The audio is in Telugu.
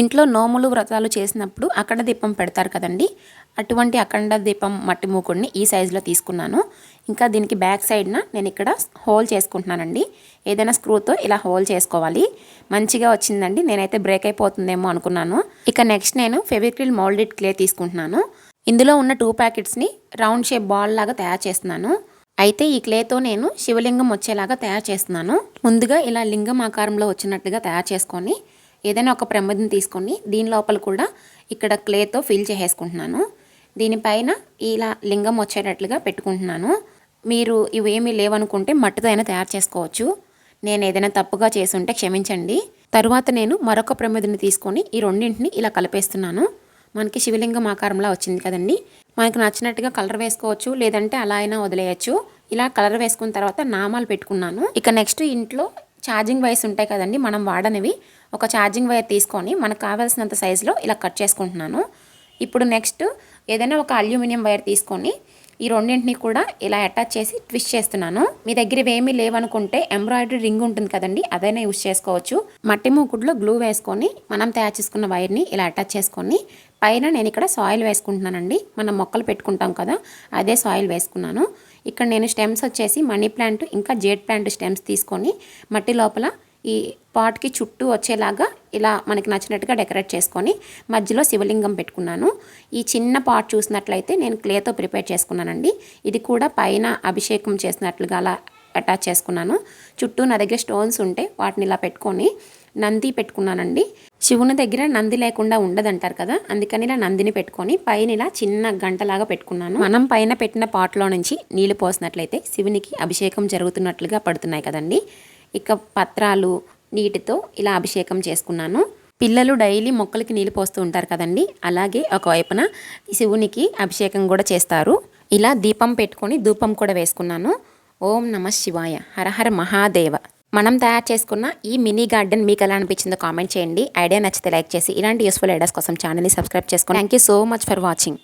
ఇంట్లో నోములు వ్రతాలు చేసినప్పుడు అక్కడ దీపం పెడతారు కదండి. అటువంటి అఖండ దీపం మట్టి మూకుడిని ఈ సైజులో తీసుకున్నాను. ఇంకా దీనికి బ్యాక్ సైడ్న నేను ఇక్కడ హోల్ చేసుకుంటున్నానండి. ఏదైనా స్క్రూతో ఇలా హోల్ చేసుకోవాలి. మంచిగా వచ్చిందండి. నేనైతే బ్రేక్ అయిపోతుందేమో అనుకున్నాను. ఇక నెక్స్ట్ నేను ఫెవిక్రిల్ మోల్డెడ్ క్లే తీసుకుంటున్నాను. ఇందులో ఉన్న టూ ప్యాకెట్స్ని రౌండ్ షేప్ బాల్ లాగా తయారు చేస్తున్నాను. అయితే ఈ క్లేతో నేను శివలింగం వచ్చేలాగా తయారు చేస్తున్నాను. ముందుగా ఇలా లింగం ఆకారంలో వచ్చినట్టుగా తయారు చేసుకొని ఏదైనా ఒక ప్రమిదిని తీసుకొని దీని లోపల కూడా ఇక్కడ క్లేతో ఫిల్ చేసేసుకుంటున్నాను. దీనిపైన ఇలా లింగం వచ్చేటట్లుగా పెట్టుకుంటున్నాను. మీరు ఇవేమీ లేవనుకుంటే మట్టితో అయినా తయారు చేసుకోవచ్చు. నేను ఏదైనా తప్పుగా చేసుంటే క్షమించండి. తరువాత నేను మరొక ప్రమిదిని తీసుకొని ఈ రెండింటిని ఇలా కలిపేస్తున్నాను. మనకి శివలింగం ఆకారంలో వచ్చింది కదండి. మనకు నచ్చినట్టుగా కలర్ వేసుకోవచ్చు లేదంటే అలా అయినా వదిలేయచ్చు. ఇలా కలర్ వేసుకున్న తర్వాత నామాలు పెట్టుకున్నాను. ఇక నెక్స్ట్ ఇంట్లో ఛార్జింగ్ వైర్స్ ఉంటాయి కదండి మనం వాడనివి. ఒక ఛార్జింగ్ వైర్ తీసుకొని మనకు కావాల్సినంత సైజులో ఇలా కట్ చేసుకుంటున్నాను. ఇప్పుడు నెక్స్ట్ ఏదైనా ఒక అల్యూమినియం వైర్ తీసుకొని ఈ రెండింటిని కూడా ఇలా అటాచ్ చేసి ట్విస్ట్ చేస్తున్నాను. మీ దగ్గర ఇవేమీ లేవనుకుంటే ఎంబ్రాయిడరీ రింగ్ ఉంటుంది కదండి అదైనా యూస్ చేసుకోవచ్చు. మట్టి మూకుడులో గ్లూ వేసుకొని మనం తయారు చేసుకున్న వైర్ని ఇలా అటాచ్ చేసుకొని పైన నేను ఇక్కడ సాయిల్ వేసుకుంటున్నానండి. మనం మొక్కలు పెట్టుకుంటాం కదా అదే సాయిల్ వేసుకున్నాను. ఇక్కడ నేను స్టెమ్స్ వచ్చేసి మనీ ప్లాంట్ ఇంకా జేడ్ ప్లాంట్ స్టెమ్స్ తీసుకొని మట్టి లోపల ఈ పాట్కి చుట్టూ వచ్చేలాగా ఇలా మనకి నచ్చినట్టుగా డెకరేట్ చేసుకొని మధ్యలో శివలింగం పెట్టుకున్నాను. ఈ చిన్న పాట్ చూసినట్లయితే నేను క్లేతో ప్రిపేర్ చేసుకున్నానండి. ఇది కూడా పైన అభిషేకం చేసినట్లుగా అలా అటాచ్ చేసుకున్నాను. చుట్టూ నా దగ్గర స్టోన్స్ ఉంటే వాటిని ఇలా పెట్టుకొని నంది పెట్టుకున్నానండి. శివుని దగ్గర నంది లేకుండా ఉండదంటారు కదా అందుకని ఇలా నందిని పెట్టుకొని పైన ఇలా చిన్న గంటలాగా పెట్టుకున్నాను. మనం పైన పెట్టిన పాట్లో నుంచి నీళ్ళు పోసినట్లయితే శివునికి అభిషేకం జరుగుతున్నట్లుగా పడుతున్నాయి కదండి. ఇక పత్రాలు నీటితో ఇలా అభిషేకం చేసుకున్నాను. పిల్లలు డైలీ మొక్కలకి నీళ్ళు పోస్తూ ఉంటారు కదండి. అలాగే ఒకవైపున శివునికి అభిషేకం కూడా చేస్తారు. ఇలా దీపం పెట్టుకొని ధూపం కూడా వేసుకున్నాను. ఓం నమ శివాయ. హరహర మహాదేవ. మనం తయారు చేసుకున్న ఈ మినీ గార్డెన్ మీకు ఎలా అనిపించిందో కామెంట్ చేయండి. ఐడియా నచ్చితే లైక్ చేసి ఇలాంటి యూస్ఫుల్ ఐడియాస్ కోసం ఛానల్ని సబ్స్క్రైబ్ చేసుకోండి thank you so much for watching.